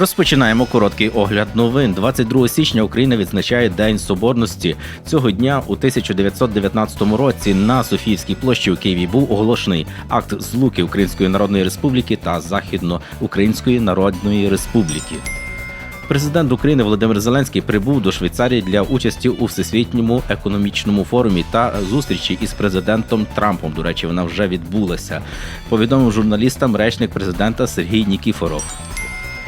Розпочинаємо короткий огляд новин. 22 січня Україна відзначає День Соборності. Цього дня у 1919 році на Софіївській площі у Києві був оголошений акт злуки Української Народної Республіки та Західноукраїнської Народної Республіки. Президент України Володимир Зеленський прибув до Швейцарії для участі у всесвітньому економічному форумі та зустрічі із президентом Трампом. До речі, вона вже відбулася. Повідомив журналістам речник президента Сергій Нікіфоров.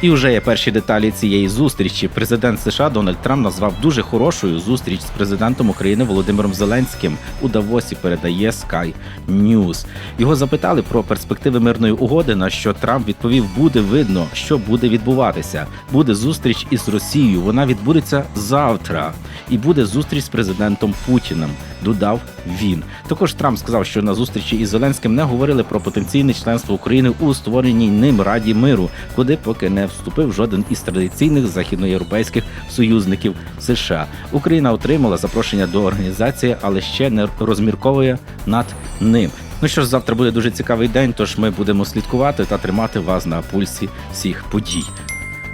І вже є перші деталі цієї зустрічі. Президент США Дональд Трамп назвав дуже хорошою зустріч з президентом України Володимиром Зеленським у Давосі. Передає Sky News. Його запитали про перспективи мирної угоди. На що Трамп відповів: буде видно, що буде відбуватися. Буде зустріч із Росією. Вона відбудеться завтра, і буде зустріч з президентом Путіним. Додав він. Також Трамп сказав, що на зустрічі із Зеленським не говорили про потенційне членство України у створеній ним Раді миру, куди поки не вступив жоден із традиційних західноєвропейських союзників США. Україна отримала запрошення до організації, але ще не розмірковує над ним. Ну що ж, завтра буде дуже цікавий день, тож ми будемо слідкувати та тримати вас на пульсі всіх подій.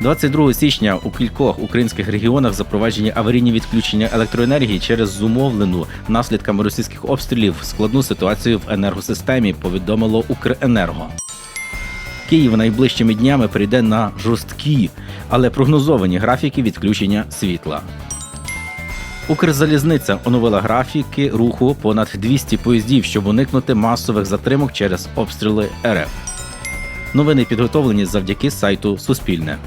22 січня у кількох українських регіонах запроваджені аварійні відключення електроенергії через зумовлену наслідками російських обстрілів складну ситуацію в енергосистемі. Повідомило Укренерго. Київ найближчими днями прийде на жорсткі, але прогнозовані графіки відключення світла. Укрзалізниця оновила графіки руху понад 200 поїздів, щоб уникнути масових затримок через обстріли РФ. Новини підготовлені завдяки сайту Суспільне.